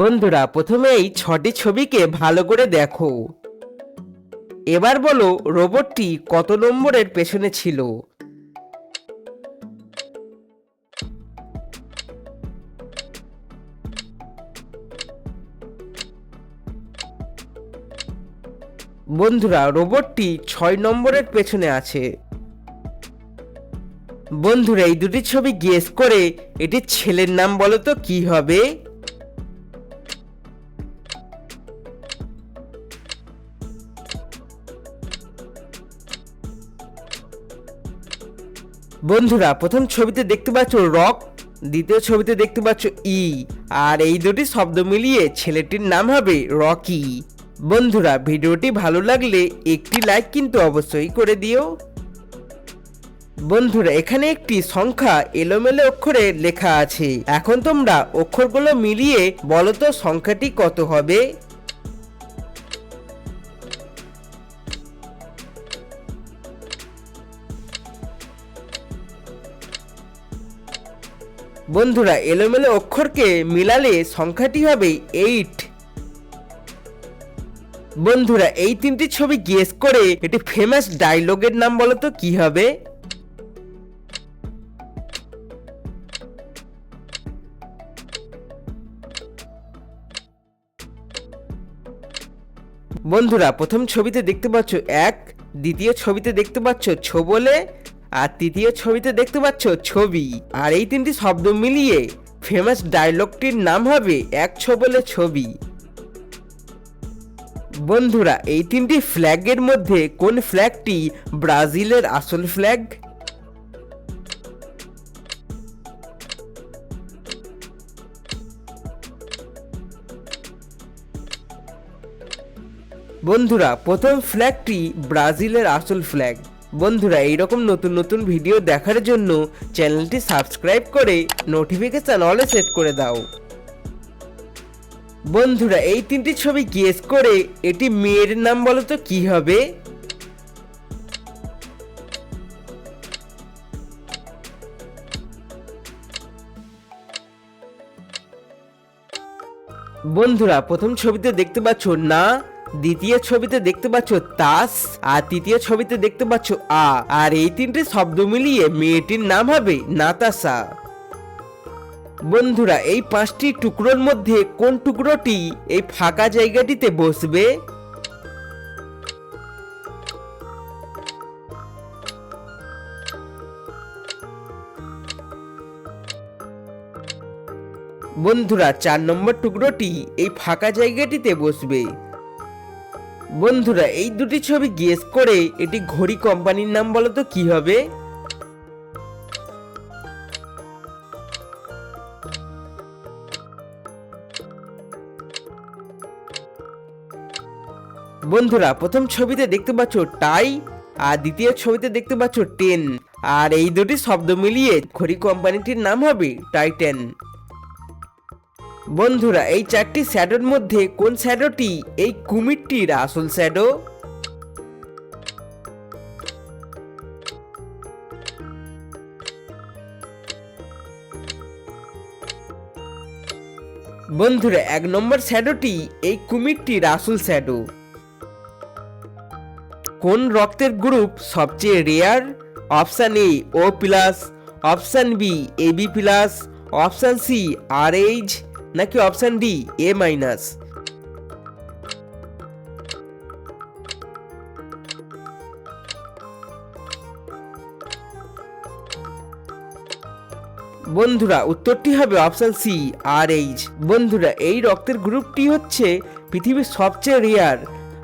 বন্ধুরা প্রথমে এই ছটি ছবিকে ভালো করে দেখো। এবার বলো, রোবটটি কত নম্বরের পেছনে ছিল? বন্ধুরা, রোবটটি ছয় নম্বরের পেছনে আছে। বন্ধুরা, এই দুটি ছবি গেস করে এটি ছেলের নাম বলো তো, কি হবে? বন্ধুরা, প্রথম ছবিতে দেখতে পাচ্ছ রক, দ্বিতীয় ছবিতে দেখতে পাচ্ছ ই, আর এই দুটি শব্দ মিলিয়ে ছেলেটির নাম হবে রকি। বন্ধুরা, ভিডিওটি ভালো লাগলে একটি লাইক কিন্তু অবশ্যই করে দিও। বন্ধুরা, এখানে একটি সংখ্যা এলোমেলো অক্ষরে লেখা আছে। এখন তোমরা অক্ষরগুলো মিলিয়ে বলো তো সংখ্যাটি কত হবে? বন্ধুরা, এলোমেলো অক্ষরকে মিলালে সংখ্যাটি হবে এইট বন্ধুরা, এই তিনটি ছবি গেস করে এটি ফেমাস ডায়লগের নাম বলো তো কি হবে? বন্ধুরা, প্রথম ছবিতে দেখতে পাচ্ছ এক, দ্বিতীয় ছবিতে দেখতে পাচ্ছ ছোবলে আর তৃতীয় ছবিতে দেখতে পাচ্ছ ছবি। আর এই তিনটি শব্দ মিলিয়ে ফেমাস ডায়লগটির নাম হবে এক ছোবলে ছবি। বন্ধুরা, এই তিনটি ফ্ল্যাগের মধ্যে কোন ফ্ল্যাগটি ব্রাজিলের আসল ফ্ল্যাগ বন্ধুরা, প্রথম ফ্ল্যাগটি ব্রাজিলের আসল ফ্ল্যাগ বন্ধুরা, এইরকম নতুন নতুন ভিডিও দেখার জন্য চ্যানেলটি সাবস্ক্রাইব করে নোটিফিকেশন অলে সেট করে দাও। বন্ধুরা, এই তিনটি ছবি গেস করে এটি মেয়ের নাম বলো তো কি হবে? বন্ধুরা, প্রথম ছবিতে দেখতে পাচ্ছ না দ্বিতীয় ছবিতে দেখতে পাচ্ছ তাস, আর তৃতীয় ছবিতে দেখতে পাচ্ছ আ, আর এই তিনটে শব্দ মিলিয়ে মেয়েটির নাম হবে নাতাশা। বন্ধুরা, এই পাঁচটি টুকরোর মধ্যে কোন টুকরোটি এই ফাঁকা জায়গাটিতে বসবে? বন্ধুরা, চার নম্বর টুকরোটি এই ফাঁকা জায়গাটিতে বসবে। বন্ধুরা, এই দুটি ছবি গেস করে এটি ঘড়ি কোম্পানির নাম বলো তো কি হবে? বন্ধুরা, প্রথম ছবিতে দেখতে পাচ্ছ টাই আর দ্বিতীয় ছবিতে দেখতে পাচ্ছ টেন আর এই দুটি শব্দ মিলিয়ে ঘড়ি কোম্পানিটির নাম হবে টাইটেন বন্ধুরা, এই চারটি শ্যাডোর মধ্যে কোন শ্যাডোটি? এই কুমিরটির আসল শ্যাডো? বন্ধুরা, এক নম্বর শ্যাডোটি এই কুমিরটির আসল শ্যাডো। কোন রক্তের গ্রুপ সবচেয়ে rare? Option A, O plus, option B, A B plus, option C, R H নাকি অপশান ডি, এ মাইনাস? বন্ধুরা, উত্তরটি হবে অপশান সি, আর এইচ। বন্ধুরা, এই রক্তের গ্রুপটি হচ্ছে পৃথিবীর সবচেয়ে রেয়ার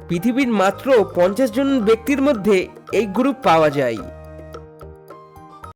পৃথিবীর মাত্র পঞ্চাশ জন ব্যক্তির মধ্যে এই গ্রুপ পাওয়া যায়।